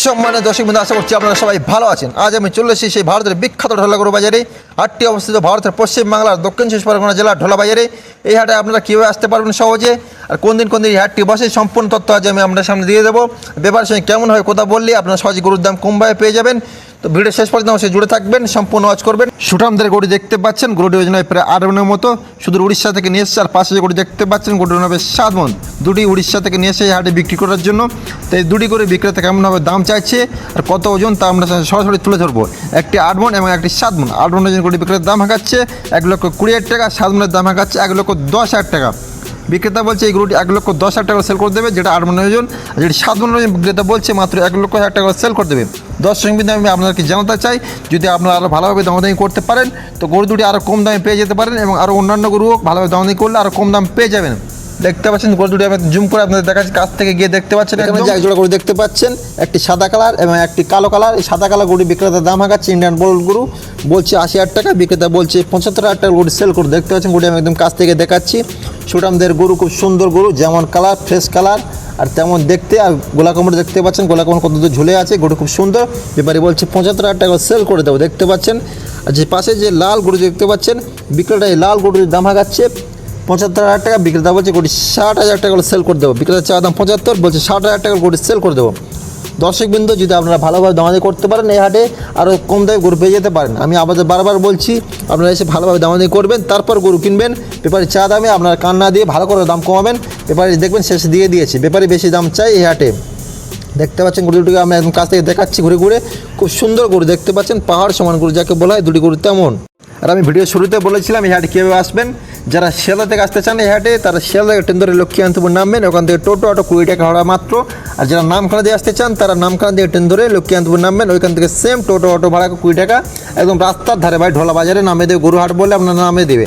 সম্মানে দর্শক বন্ধু আশা করছি আপনারা সবাই ভালো আছেন। আজ আমি চলে এসেছি সেই ভারতের বিখ্যাত ঢোলাগড় বাজারে। হাটটি অবস্থিত ভারতের পশ্চিম বাংলার দক্ষিণ চব্বিশ পরগনা জেলার ঢোলা বাজারে। এই হাটে আপনারা কীভাবে আসতে পারবেন সহজে? আর কোন দিন কোন দিন এই হাটটি বসে? সম্পূর্ণ তথ্য আজ আমি আপনার সামনে দিয়ে দেবো। ব্যাপারের সঙ্গে কেমন হয় কথা বললে আপনারা সহজে গরুর দাম কমভাবে পেয়ে যাবেন। তো ভিডিও শেষ পর্যন্ত অবশ্যই জুড়ে থাকবেন, সম্পূর্ণ ওয়াচ করবেন। সুঠামদের গরু দেখতে পাচ্ছেন, গরুটি ওজন হয় প্রায় আট মনের মতো। শুধু উড়িষ্যা থেকে নিয়ে এসছে, আর পাশে যে গরু দেখতে পাচ্ছেন, গরুটির হবে সাত মন দুটি উড়িষ্যা থেকে নিয়ে এসে এই হাটে বিক্রি করার জন্য। তাই দুটি করে বিক্রেতা কেমন হবে, দাম চাইছে আর কত ওজন তা আমরা সরাসরি তুলে ধরবো। একটি আট মন এবং একটি সাত মন। আট মন ওজন গরু বিক্রেতার দাম হাঁকাচ্ছে এক লক্ষ কুড়ি হাজার টাকা, সাত মনের দাম হাঁকাচ্ছে এক লক্ষ দশ হাজার টাকা। বিক্রেতা বলছে এই গরুটি এক লক্ষ দশ হাজার টাকা সেল করে দেবে, যেটা আট মনের ওজন। যেটি সাত মনের ওজন, বিক্রেতা বলছে মাত্র এক লক্ষ হাজার টাকা সেল করে দেবে। দর্শক বিন্দু, আমি আপনাদেরকে জানাতে চাই, যদি আপনারা আরও ভালোভাবে দামাদামি করতে পারেন, তো গরু দুটি আরও কম দামে পেয়ে যেতে পারেন এবং আরও অন্যান্য গরুও ভালোভাবে দামাদামি করলে আরও কম দাম পেয়ে যাবেন। দেখতে পাচ্ছেন গরু দুটি আমি জুম করে আপনাদের দেখাচ্ছি কাছ থেকে গিয়ে দেখতে পাচ্ছেন এখানে এক জোড়া গরু দেখতে পাচ্ছেন একটি সাদা কালার এবং একটি কালো কালার। এই সাদা কালার গরু বিক্রেতার দাম হাঁকাচ্ছে ইন্ডিয়ান বল গরু। বলছে আশি হাজার টাকা বিক্রেতা বলছে পঁচাত্তর হাজার টাকা গরু সেল করে দেখতে পাচ্ছেন গরুটি আমি একদম কাছ থেকে দেখাচ্ছি। সুটামদের গরু খুব সুন্দর গরু যেমন কালার ফ্রেশ কালার আর তেমন দেখতে আর গোলা কোমর দেখতে পাচ্ছেন গোলা কোমর কত দূর ঝুলে আছে গরু খুব সুন্দর। ব্যাপারে বলছে পঁচাত্তর হাজার টাকা সেল করে দেবো দেখতে পাচ্ছেন। আর যে পাশে যে লাল গরু দেখতে পাচ্ছেন বিক্রেতা এই লাল গরুর দাম হাঁকাচ্ছে পঁচাত্তর হাজার টাকা, বিক্রেতা বলছে গোটি ষাট হাজার টাকা করে সেল করে দেবো। বিক্রেতা চাওয়া দাম পঁচাত্তর, বলছে ষাট হাজার টাকা গোটি সেল করে দেবো। দর্শক দর্শকবৃন্দ, যদি আপনারা ভালোভাবে দামাদি করতে পারেন এই হাটে আরও কম দামে গরু পেয়ে যেতে পারেন। আমি আবার বারবার বলছি, আপনারা এসে ভালোভাবে দামাদি করবেন, তারপর গরু কিনবেন। পেপারে চা দামে আপনার কান্না দিয়ে ভালো করে দাম কমাবেন। পেপারে দেখবেন শেষে দিয়ে দিয়েছে। পেপারে বেশি দাম চাই এই হাটে। দেখতে পাচ্ছেন গরু আমি একদম কাছ থেকে দেখাচ্ছি ঘুরে ঘুরে। খুব সুন্দর গরু দেখতে পাচ্ছেন, পাহাড় সমান গরু, যাকে বলা হয় দুটি গরু তেমন। আর আমি ভিডিও শুরুতে বলেছিলাম এই হাটে কীভাবে আসবেন। যারা শিয়ালদা থেকে আসতে চান এই হাটে, তারা শিয়ালদা টেন্ডরে লক্ষ্মীকান্তপুর নামবেন। ওখান থেকে টোটো, অটো, কুড়ি টাকা ভাড়া মাত্র। আর যারা নামখানা দিয়ে আসতে চান, তারা নামখানা দিয়ে টেন্ডরে লক্ষ্মীকান্তপুর নামবেন। ওইখান থেকে সেম টোটো, অটো ভাড়া কুড়ি টাকা। একদম রাস্তার ধারে ভাই, ঢোলা বাজারে নামে দেবে গরু হাট বলে আপনার নামে দেবে।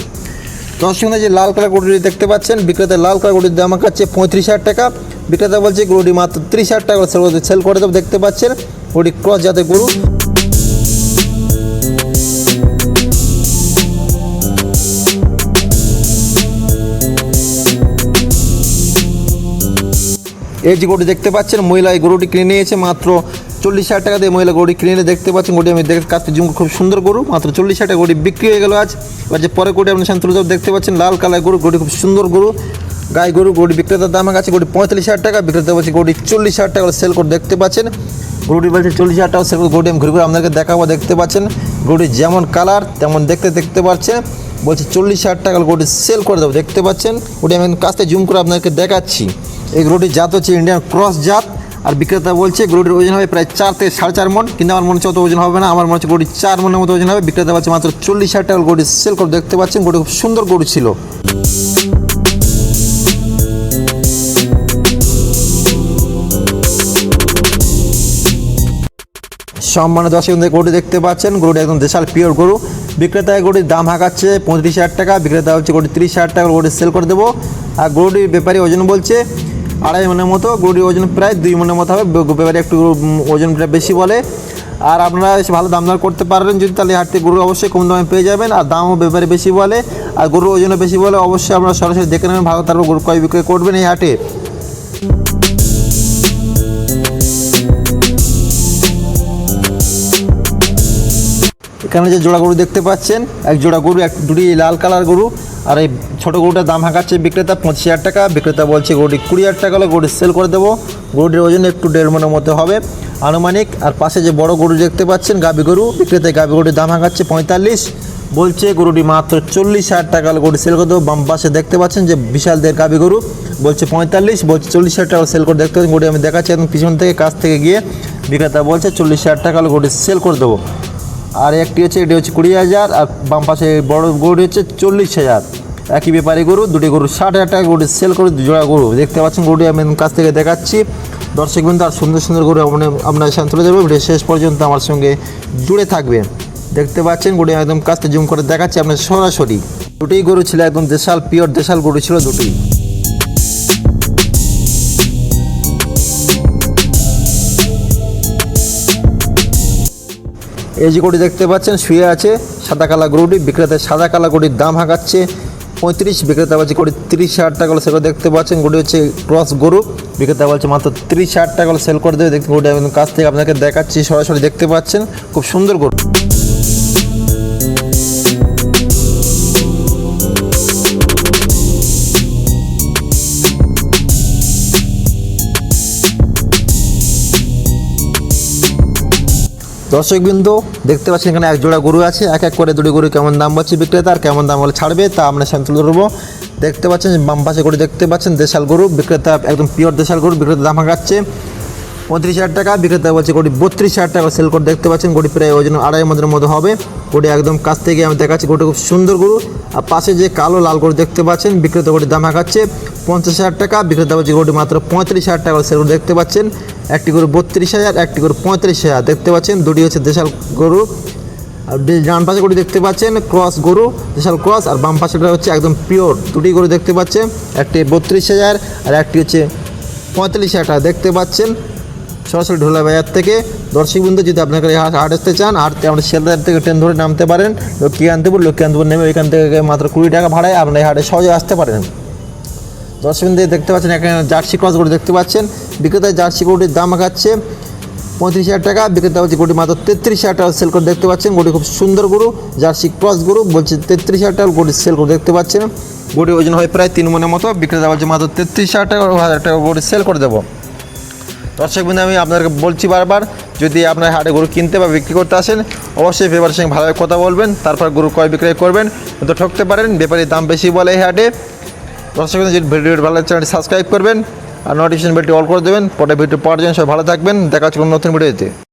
সঙ্গে যে লাল কালার গরুটি দেখতে পাচ্ছেন বিক্রেতা লাল কালার গরুটির দাম কাছে পঁয়ত্রিশ হাজার টাকা। বিক্রেতা বলছে, গরুটি মাত্র ত্রিশ হাজার টাকা সেল করে দেবো দেখতে পাচ্ছেন। গরুটি ক্রস জাতের গরু। এই যে গরুটি দেখতে পাচ্ছেন, মহিলা এই গরুটি কিনে নিয়েছে মাত্র চল্লিশ হাজার টাকা দিয়ে মহিলা গরুটি কিনে দেখতে পাচ্ছেন, গরুটি আমি দেখে কাছে জুম খুব সুন্দর গরু, মাত্র চল্লিশ হাজার টাকা গরুটি বিক্রি হয়ে গেল আজ। এবার যে পরে গরুটি আপনি সামনে তুলে ধরে দেখতে পাচ্ছেন, লাল কালার গরু, গরুটি খুব সুন্দর গরু। গাই গরু, গরুটি বিক্রেতার দাম আছে, গরুটি পঁয়তাল্লিশ হাজার টাকা, বিক্রেতা বলছে গরুটি চল্লিশ হাজার টাকা সেল করে দেখতে পাচ্ছেন। গরুটি বলছে চল্লিশ হাজার টাকা সেল করে, গরুটি আমি ঘুরে ঘুরে আপনাদেরকে দেখাবো, দেখতে পাচ্ছেন। গরুটি যেমন কালার, তেমন দেখতে দেখতে পাচ্ছেন। বলছে চল্লিশ হাজার টাকা গরুটি সেল করে দেবো, দেখতে পাচ্ছেন। ওটি আমি কাছ জুম করে আপনাদেরকে দেখাচ্ছি। এই গরুটির জাত হচ্ছে ইন্ডিয়ান ক্রস জাত, আর বিক্রেতা বলছে গরুটির ওজন হবে প্রায় চার থেকে সাড়ে চার মন, কিন্তু আমার মনে হচ্ছে অত ওজন হবে না, আমার মনে হচ্ছে গরুটি চার মনের মতো ওজন হবে, বিক্রেতা পাচ্ছে মাত্র চল্লিশ হাজার টাকা গরুটি সেল করে দেখতে পাচ্ছেন, গরুটি খুব সুন্দর গরু ছিল। সম্মানের দশ সেকেন্ডে গরুটি দেখতে পাচ্ছেন, গরুটি একদম দেশাল পিওর গরু। বিক্রেতা গরুটির দাম হাঁকাচ্ছে পঁয়ত্রিশ হাজার টাকা, বিক্রেতা হচ্ছে গরুটি তিরিশ হাজার টাকা গরুটি সেল করে দেবো। আর গরুটির ব্যাপারী ওজন বলছে আড়াই মনের মতো, গরুর ওজন প্রায় দুই মনের মতো হবে। ব্যাপারে একটু ওজনটা বেশি বলে। আর আপনারা ভালো দাম দর করতে পারবেন যদি তাহলে হাটতে গরু অবশ্যই কম দামে পেয়ে যাবেন। আর দামও ব্যাপারে বেশি বলে। আর গরুর ওজনও বেশি বলে অবশ্যই আপনারা সরাসরি দেখে নেবেন। ভালো তারপর গরু ক্রয় বিক্রয় করবেন এই হাটে। এখানে যে জোড়া গরু দেখতে পাচ্ছেন, এক জোড়া গরু, এক দুটি লাল কালার গরু, আর এই ছোটো গরুটার দাম হাঁকাচ্ছে বিক্রেতা পঁচিশ হাজার টাকা, বিক্রেতা বলছে গরুটি কুড়ি হাজার টাকা হলে গরুটি সেল করে দেবো, গরুটির ওজন একটু দেড় মনের মতো হবে। আনুমানিক, আর পাশে যে বড় গরু দেখতে পাচ্ছেন, গাবি গরু, বিক্রেতায় গাবি গরুটির দাম হাঁকাচ্ছে পঁয়তাল্লিশ, বলছে গরুটি মাত্র চল্লিশ হাজার টাকা হলে গরু সেল করে দেবো। বাম পাশে দেখতে পাচ্ছেন যে বিশাল দের গাবি গরু, বলছে পঁয়তাল্লিশ, বলছে চল্লিশ হাজার টাকা সেল করে দেখতে পাচ্ছেন, গরুটি আমি দেখাচ্ছি, একদম পিছন থেকে কাছ থেকে গিয়ে বিক্রেতা বলছে চল্লিশ হাজার টাকা হলে গরুটি সেল করে দেবো। আর একটি হচ্ছে, এটি হচ্ছে কুড়ি হাজার, আর বাম পাশে বড় গরু হচ্ছে চল্লিশ হাজার। একই ব্যাপারী গরু, দুটি গরু ষাট হাজার টাকা গরু সেল করে জোড়া গরু। দেখতে পাচ্ছেন গরুটি আমি কাছ থেকে দেখাচ্ছি। দর্শক বিন্দু, আর সুন্দর সুন্দর গরু আপনি, আপনার সামনে তুলে ধরবো। ভিডিও শেষ পর্যন্ত আমার সঙ্গে জুড়ে থাকবেন। দেখতে পাচ্ছেন গরু একদম কাছ থেকে জুম করে দেখাচ্ছি আপনার সরাসরি। দুটোই গরু ছিল একদম দেশাল পিওর দেশাল গরু ছিল দুটোই এই যে গরুটি দেখতে পাচ্ছেন, শুয়ে আছে সাদা কালা গরুটি বিক্রেতা সাদা কালা গরুটির দাম হাঁকাচ্ছে পঁয়ত্রিশ, বিক্রেতা বলছে কোটি তিরিশ হাজার টাকা সেগুলো দেখতে পাচ্ছেন গোটি হচ্ছে ক্রস গরু, বিক্রেতা বলছে মাত্র তিরিশ হাজার টাকা সেল করে দেবে, দেখতে গোটা কাছ থেকে আপনাকে দেখাচ্ছি, সরাসরি দেখতে পাচ্ছেন, খুব সুন্দর গরু। দর্শকবৃন্দ, দেখতে পাচ্ছেন এখানে এক জোড়া গরু আছে, এক এক করে দুটি গরু কেমন দাম পাচ্ছে বিক্রেতা আর কেমন দাম বলে ছাড়বে তা আমরা সামনে তুলে ধরবো। দেখতে পাচ্ছেন বাম পাশে গরু দেখতে পাচ্ছেন দেশাল গরু, বিক্রেতা একদম পিওর দেশাল গরু, বিক্রেতা দাম হাঁকাচ্ছে পঁয়ত্রিশ হাজার টাকা। বিক্রেতা বলছে কোটি বত্রিশ হাজার টাকা সেল করে দেখতে পাচ্ছেন। গোটি প্রায় ওজন আড়াই মধ্যের মতো হবে। গোটি একদম কাছ থেকে আমি দেখাচ্ছি গোটি খুব সুন্দর গরু। আর পাশে যে কালো লাল গরু দেখতে পাচ্ছেন, বিক্রেতা গোটির দাম হাঁকাচ্ছে পঞ্চাশ হাজার টাকা। বিক্রেতা বলছে গোটি মাত্র পঁয়ত্রিশ হাজার টাকা সেল করে দেখতে পাচ্ছেন। একটি গরু বত্রিশ হাজার, একটি গরু পঁয়ত্রিশ হাজার দেখতে পাচ্ছেন। দুটি হচ্ছে দেশাল গরু। আর ডান পাশে গরু দেখতে পাচ্ছেন, ক্রস গরু, দেশাল ক্রস। আর বাম পাশেটা হচ্ছে একদম পিওর, দুটি গরু দেখতে পাচ্ছেন। একটি বত্রিশ হাজার, আর একটি হচ্ছে পঁয়তাল্লিশ হাজার টাকা দেখতে পাচ্ছেন। সরাসরি ঢোলা বাজার থেকে দর্শক যদি আপনাকে হাট আসতে চান, আর আমরা শিয়ালদার থেকে ট্রেন ধরে নামতে পারেন, লক্ষ্মীকান্তপুর লক্ষ্মীকান্তপুর নেমে ওইখান থেকে মাত্র কুড়ি টাকা ভাড়ায় আপনার এই হাটে সহজে আসতে পারেন। দর্শক বিন্দু দেখতে পাচ্ছেন এখানে জার্সি ক্রস গরু দেখতে পাচ্ছেন। বিক্রেতা জার্সি গরুটির দাম আছে পঁয়ত্রিশ হাজার টাকা, বিক্রেতা হচ্ছে গরুটি মাত্র তেত্রিশ হাজার টাকা সেল করে দেখতে পাচ্ছেন। গরুটি খুব সুন্দর গরু, জার্সি ক্রস গরু, বলছে তেত্রিশ হাজার টাকা গরু সেল করে দেখতে পাচ্ছেন। গরুটি ওজন হয় প্রায় তিন মনের মতো, বিক্রেতা বলছে মাত্র তেত্রিশ হাজার টাকা হাজার টাকা গরু সেল করে দেবো। দর্শক বিন্দু, আমি আপনাদেরকে বলছি বারবার, যদি আপনার হাটে গরু কিনতে বা বিক্রি করতে আসেন, অবশ্যই ব্যাপারের সঙ্গে ভালোভাবে কথা বলবেন, তারপর গরু ক্রয় বিক্রয় করবেন তো ঠকতে পারেন ব্যাপারীর দাম বেশি বলে এই হাটে। দর্শক বিন্দু, যদি ভিডিওটি ভালো লাগে, চ্যানেলটি সাবস্ক্রাইব করবেন, আর নোটিফিকেশন বেলটি অল করে দেবেন, পরে ভিডিও পাওয়ার জন্য সবাই ভালো থাকবেন, দেখা হচ্ছে কোনো নতুন ভিডিওতে।